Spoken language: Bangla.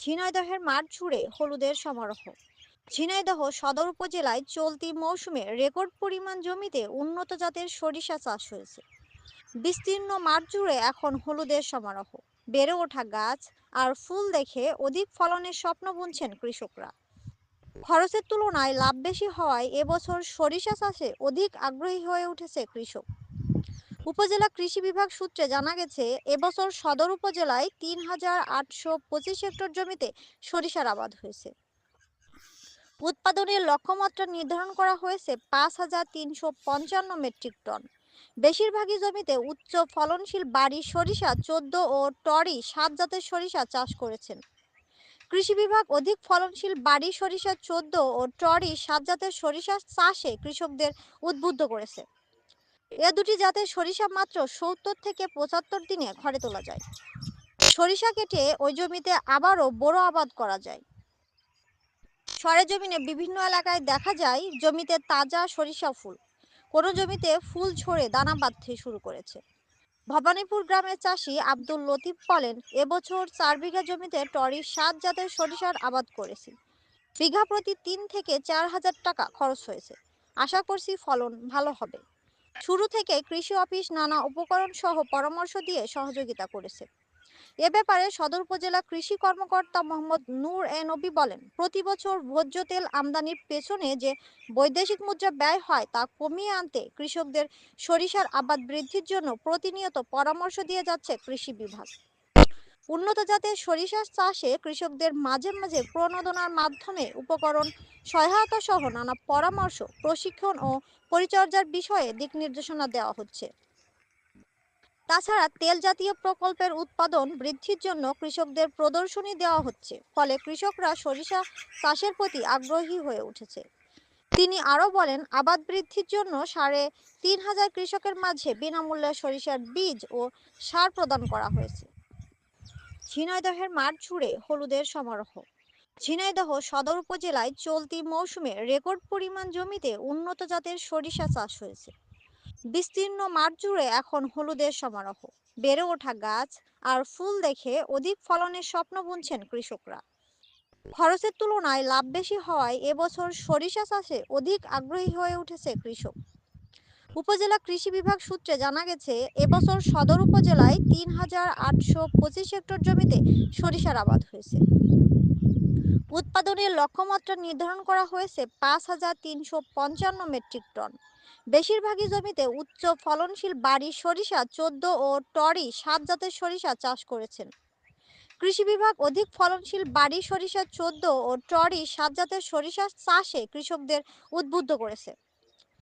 ঝিনাইদহের মাঠ জুড়ে হলুদের সমারোহ। ঝিনাইদহ সদর উপজেলায় চলতি মৌসুমে রেকর্ড পরিমাণ জমিতে উন্নত জাতের সরিষা চাষ হয়েছে। বিস্তীর্ণ মাঠ জুড়ে এখন হলুদের সমারোহ। বেড়ে ওঠা গাছ আর ফুল দেখে অধিক ফলনের স্বপ্ন বুনছেন কৃষকরা। খরচের তুলনায় লাভ বেশি হওয়ায় এবছর সরিষা চাষে অধিক আগ্রহী হয়ে উঠেছে কৃষক। উপজেলা কৃষি বিভাগ সূত্রে জানা গেছে, এবছর সদর উপজেলায় তিন হাজার আটশো পঁচিশ হেক্টর জমিতে সরিষার আবাদ হয়েছে। উৎপাদনের লক্ষ্যমাত্রা নির্ধারণ করা হয়েছে পাঁচ হাজার তিনশো পঞ্চান্ন মেট্রিক টন। বেশিরভাগই জমিতে উচ্চ ফলনশীল বাড়ি সরিষা চোদ্দ ও টরি সাত জাতের সরিষা চাষ করেছেন। কৃষি বিভাগ অধিক ফলনশীল বাড়ি সরিষা চোদ্দ ও টরি সাত জাতের সরিষা চাষে কৃষকদের উদ্বুদ্ধ করেছে। এ দুটি জাতের সরিষা মাত্র সত্তর থেকে পঁচাত্তর দিনে ঘরে তোলা যায়। সরিষা কেটে ওই জমিতে আবারও বড় আবাদ করা যায়। সরে সরেজমিনে বিভিন্ন এলাকায় দেখা যায় জমিতে তাজা সরিষা ফুল। কোনো জমিতে ফুল ঝরে দানা বাঁধতে শুরু করেছে। ভবানীপুর গ্রামের চাষি আব্দুল লতিফ বলেন, এবছর চার বিঘা জমিতে টরি সাত জাতের সরিষার আবাদ করেছি। বিঘা প্রতি তিন থেকে চার হাজার টাকা খরচ হয়েছে। আশা করছি ফলন ভালো হবে। শুরু থেকে কৃষি অফিস, নানা উপকরণ সহ পরামর্শ দিয়ে সহযোগিতা করেছে। এ ব্যাপারে সদর উপজেলা কৃষি কর্মকর্তা মোহাম্মদ নূর এ নবী বলেন, প্রতি বছর ভোজ্য তেল আমদানির পেছনে যে বৈদেশিক মুদ্রা ব্যয় হয় তা কমিয়ে আনতে কৃষকদের সরিষার আবাদ বৃদ্ধির জন্য প্রতিনিয়ত পরামর্শ দিয়ে যাচ্ছে কৃষি বিভাগ। উন্নত জাতের সরিষা চাষে কৃষকদের মাঝে মাঝে প্রণোদনার মাধ্যমে উপকরণ সহায়তা সহ নানা পরামর্শ, প্রশিক্ষণ ও পরিচর্যার বিষয়ে দিক নির্দেশনা দেওয়া হচ্ছে। তাছাড়া তেল জাতীয় প্রকল্পের উৎপাদন বৃদ্ধির জন্য কৃষকদের প্রদর্শনী দেওয়া হচ্ছে, ফলে কৃষকরা সরিষা চাষের প্রতি আগ্রহী হয়ে উঠেছে। তিনি আরও বলেন, আবাদ বৃদ্ধির জন্য সাড়ে তিন হাজার কৃষকের মাঝে বিনামূল্যে সরিষার বীজ ও সার প্রদান করা হয়েছে। ঝিনাইদহের মাঠ জুড়ে হলুদের সমারোহ। ঝিনাইদহ সদর উপজেলায় চলতি মৌসুমে রেকর্ড পরিমাণ জমিতে উন্নত জাতের সরিষা চাষ হয়েছে। বিস্তীর্ণ মাঠ জুড়ে এখন হলুদের সমারোহ। বেড়ে ওঠা গাছ আর ফুল দেখে অধিক ফলনের স্বপ্ন বুনছেন কৃষকরা। খরচের তুলনায় লাভ বেশি হওয়ায় এবছর সরিষা চাষে অধিক আগ্রহী হয়ে উঠেছে কৃষক। উপজেলা কৃষি বিভাগ সূত্রে জানা গেছে, এবছর সদর উপজেলায় তিন হাজার আটশো পঁচিশ হেক্টর জমিতে সরিষার আবাদ হয়েছে। উৎপাদনের লক্ষ্যমাত্রা নির্ধারণ করা হয়েছে পাঁচ হাজার তিনশো পঞ্চান্ন মেট্রিক টন। বেশিরভাগই জমিতে উচ্চ ফলনশীল বাড়ি সরিষা চোদ্দ ও টরি সাত জাতের সরিষা চাষ করেছেন। কৃষি বিভাগ অধিক ফলনশীল বাড়ি সরিষা চোদ্দ ও টরি সাত জাতের সরিষা চাষে কৃষকদের উদ্বুদ্ধ করেছে।